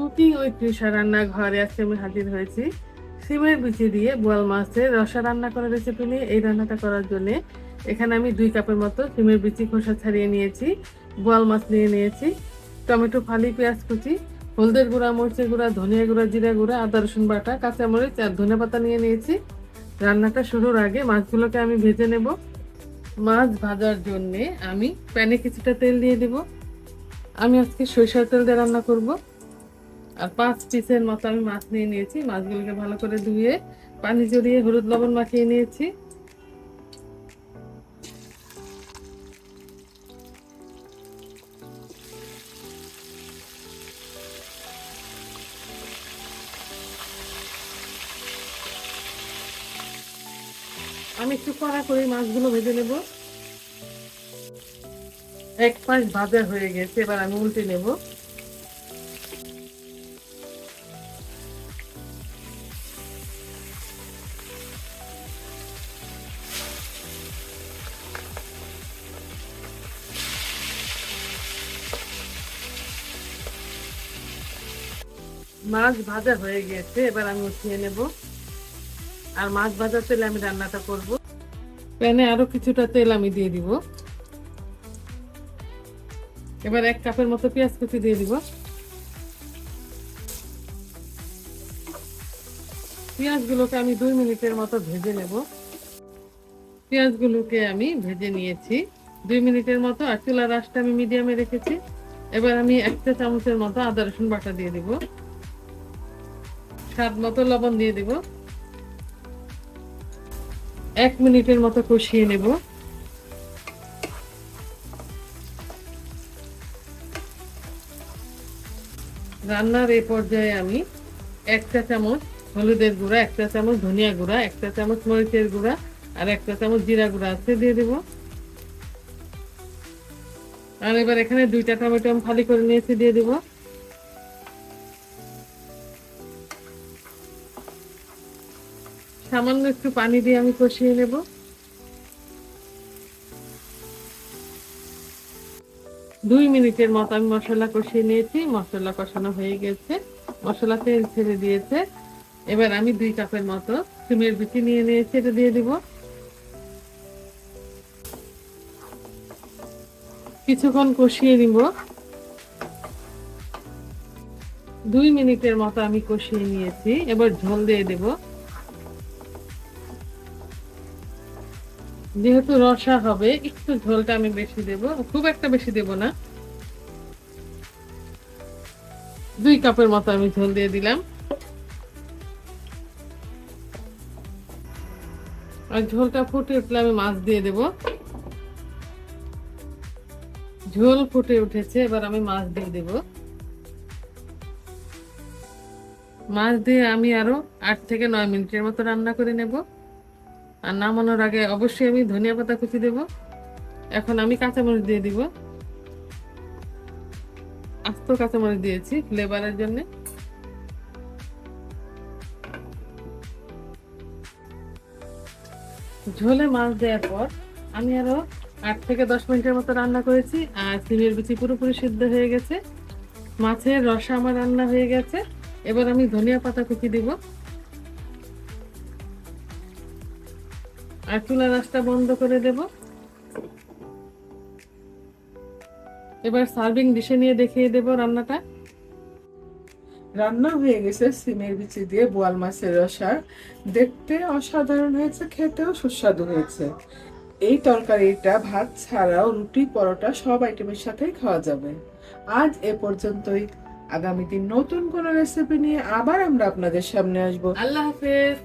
Cooking ওই তৃষা রান্নাঘরে আজকে আমি হাজির হয়েছি। সিমের বিচি দিয়ে বোয়াল মাছের রসা রান্না করার রেসিপি নিয়ে এই রান্নাটা করার জন্য এখানে আমি দুই কাপের মতো সিমের বিচি খোসা ছাড়িয়ে নিয়েছি, বোয়াল মাছ নিয়ে নিয়েছি, টমেটো, ফালি, পেঁয়াজ কুচি, হলদের গুঁড়া, মরিচের গুঁড়া, ধনিয়া গুঁড়া, জিরা গুঁড়া, আদা, রসুন বাটা, কাঁচামরিচ আর ধনে পাতা নিয়ে নিয়েছি। রান্নাটা শুরুর আগে মাছগুলোকে আমি ভেজে নেব। মাছ ভাজার জন্যে আমি প্যানে কিছুটা তেল দিয়ে দেব। আমি আজকে সরিষার তেল দিয়ে রান্না করব। আর পাঁচ পিসের মতো আমি মাছ নিয়ে নিয়েছি। মাছগুলোকে ভালো করে ধুয়ে পানি জড়িয়ে হলুদ লবণ মাখিয়ে নিয়েছি। আমি একটু কড়া করে মাছগুলো ভেজে নেব। এক পাশ ভাজা হয়ে গেছে, এবার আমি উল্টে নেব। মাছ ভাজা হয়ে গেছে, এবার আমি উঠিয়ে নেব। আর মাছ ভাজার তেলে আমি রান্নাটা করব। প্যানে আরও কিছুটা তেল আমি দিয়ে দিব। এবার এক কাপের মতো পেঁয়াজ কুচি দিয়ে দিব। পেঁয়াজগুলোকে আমি দুই মিনিটের মতো ভেজে নেব। পেঁয়াজগুলোকে আমি ভেজে নিয়েছি। দুই মিনিটের মতো আর চুলার আঁচটা আমি মিডিয়ামে রেখেছি। এবার আমি একটা চামচের মতো আদা রসুন বাটা দিয়ে দিব। স্বাদ মতো লবণ দিয়ে দিব। এক মিনিটের মতো কষিয়ে নেব। রান্নার এই পর্যায়ে আমি একটা চামচ হলুদের গুঁড়া, একটা চামচ ধনিয়া গুঁড়া, একটা চামচ মরিচের গুঁড়া আর একটা চামচ জিরা গুঁড়া আছে দিয়ে দেব। আর এবার এখানে দুইটা টমেটো আমি খালি করে নিয়েছি, দিয়ে দেবো। সামান্য একটু পানি দিয়ে আমি কষিয়ে নেব। দুই মিনিটের মতো আমি মশলা কষিয়ে নিয়েছি। মশলা কষানো হয়ে গেছে। মশলা তেল ছেড়ে দিয়েছে। এবার আমি দুই কাপের মতো সিমের বিচি নিয়ে নিয়েছি, এটা দিয়ে দিব। কিছুক্ষণ কষিয়ে নিব। দুই মিনিটের মতো আমি কষিয়ে নিয়েছি। এবার ঝোল দিয়ে দেবো। যেহেতু রসা হবে, একটু ঝোলটা আমি বেশি দেব। খুব একটা বেশি দেব না। দুই কাপের মতো আমি ঝোল দিয়ে দিলাম। আর ঝোলটা ফুটে উঠলে আমি মাছ দিয়ে দেব। ঝোল ফুটে উঠেছে, এবার আমি মাছ দিয়ে দেব। মাছ দিয়ে আমি আরও আট থেকে নয় মিনিটের মতো রান্না করে নেব। আর নামানোর আগে অবশ্যই আমি ধনিয়া পাতা কুচি দেব। এখন আমি কাঁচামরিচ দিয়ে দিব। আস্ত কাঁচামরিচ দিয়েছি ফ্লেভারের জন্য। ঝোলে মাছ দেওয়ার পর আমি আরও আট থেকে দশ মিনিটের মতো রান্না করেছি আর সিমের বিচি পুরোপুরি সিদ্ধ হয়ে গেছে। মাছের রসা আমার রান্না হয়ে গেছে। এবার আমি ধনিয়া পাতা কুচি দিব। আর চুলা রাস্তা বন্ধ করে দেব। এবার সার্ভিং ডিশে নিয়ে দেখিয়ে দেব রান্নাটা। রান্না হয়ে গেছে সিমের বিচি দিয়ে বোয়াল মাছের রসা দেখতে অসাধারণ হয়েছে খেতেও সুস্বাদু হয়েছে। এই তরকারিটা ভাত ছাড়াও রুটি পরোটা সব আইটেমের সাথেই খাওয়া যাবে। আজ এ পর্যন্তই। আগামী দিন নতুন কোনো রেসিপি নিয়ে আবার আমরা আপনাদের সামনে আসব। আল্লাহ হাফেজ।